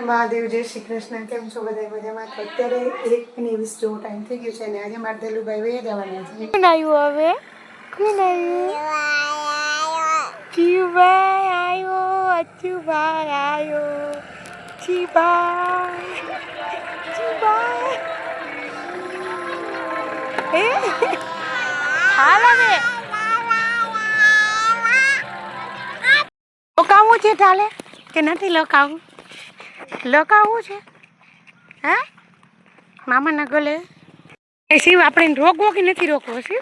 મહાદેવ જય શ્રી કૃષ્ણ કેમ છો બધા? મજામાં? તો અત્યારે એક ને વીસ જેવો ટાઈમ થઈ ગયો છે અને આજે મારે દેલુભાઈ વહી જવાના છે. કોણ આવ્યું હવે? કોણ આવ્યું? ચીભાઈ આવ્યો અચુભાઈ આવ્યો. ચીભાઈ ચીભાઈ એ હાલ હવે. લોકાવું છે ચાલે કે નથી લોકાવું? લોકાવું છે? હે? મામાના ગલે એ શિવ, આપણે રોકવો કે નથી રોકવો, શિવ?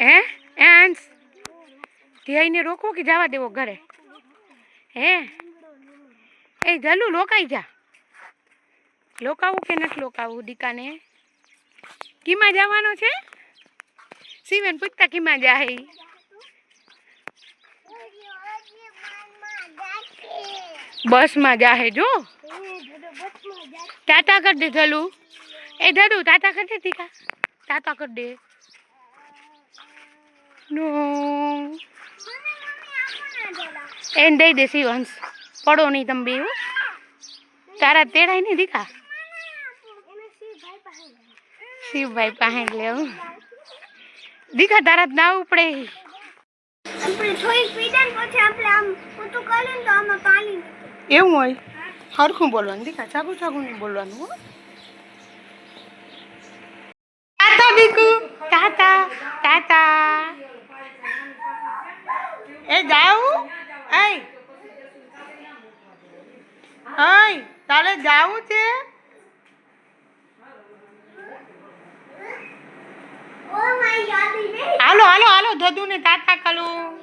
હે? એન્સ ધ્યેયને રોકવો કે જવા દેવો ઘરે? હે? એ જલુ લોકાઈ જા. લોકાવું કે નથી લોકાવું, દીકાને? કીમાં જવાનો છે? શિવેન પૂછતા કીમાં જાય? બસમાં જાહે જો. ટાટા કર દે જલુ એ ધરું ટાટા કર દે દીકા ટાટા કર દે. નો. એને દઈ દે શિવંશ પડો નહીં તમે બે તારા તેડાય નહીં દીકા શિવભાઈ પાસે લેવું દીખા તારા ના ઉપડે આપણે થોડીક પીડા ને પછી આપણે આમ ઊંચું કરીએ ને તો આમાં પાણી એવું હોય. સરખું બોલવાનું. દીકા ચાકુ ચાકુ નહીં બોલવાનું હો. ટાટા દીકુ ટાટા ટાટા એ જાવું એ હઈ તારે જાવું છે? હાલો હાલો હાલો ધદુ ને ટાટા કરું.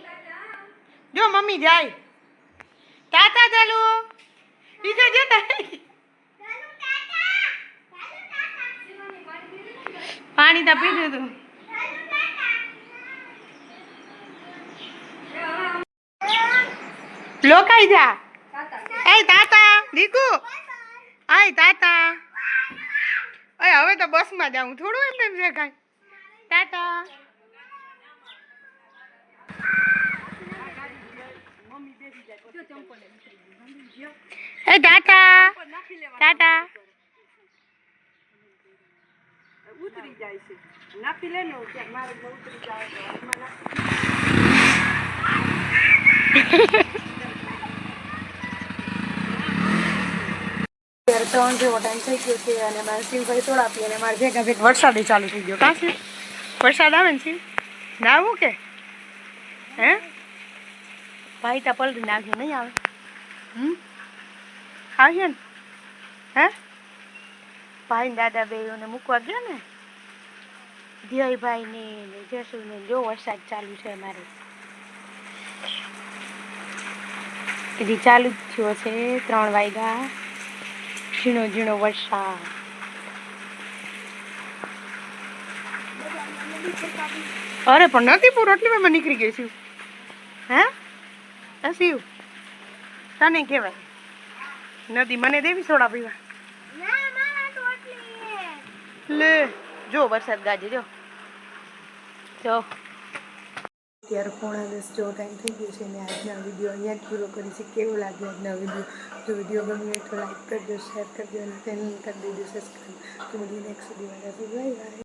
જો મમ્મી જાય. ટાટા ચાલુ? બીજો જો પાણી તો પીધું તું લોકાઈ જા. એ તાતા દીકુ. આય તાતા. અય હવે તો બસમાં જાઉં. થોડું એમ એમ છે કાંઈ. તાતા. એ ટાટા ટાટા ત્યારે ત્રણ જેવો ટાઈમ થઈ ગયો છે અને મારા શિવભાઈ થોડા આપી અને મારે ભેગા ભેગ વરસાદ ચાલુ થઈ ગયો કાં છે વરસાદ આવે ને શિવ નાવું કે હે ભાઈ તા પલટી નાખ્યું નહીં આવે. હમ? આવશે ને? હે? ભાઈ દાદા બે મૂકવા ગયો ને? ધ્યેયભાઈ ને જસુ ને જો વરસાદ ચાલુ છે અમારે. હજી ચાલુ જ થયો છે ત્રણ વાગ્યા ઝીણો ઝીણો વરસાદ. અરે પણ નથી પૂરો, એટલી મેં નીકળી ગઈ છું. હે? આ તને કહેવાય. નદી મને દેવી સોડા પીવા. ના મારા તો આટલી લે જો વરસાદ ગાજે જો. જો. અત્યારે પોણા દસ જેવો ટાઈમ થઈ ગયો છે અને આજના વીડિયો અહીંયા જ પૂરો કરી છે કેવો લાગ્યો આજના વીડિયો? જો વીડિયો ગમ્યો હોય તો લાઈક કરજો શેર કરજો અને ચેનલ કરી દેજો સબસ્ક્રાઈબ તો બધી નેક્સ્ટ વીડિયો બાય બાય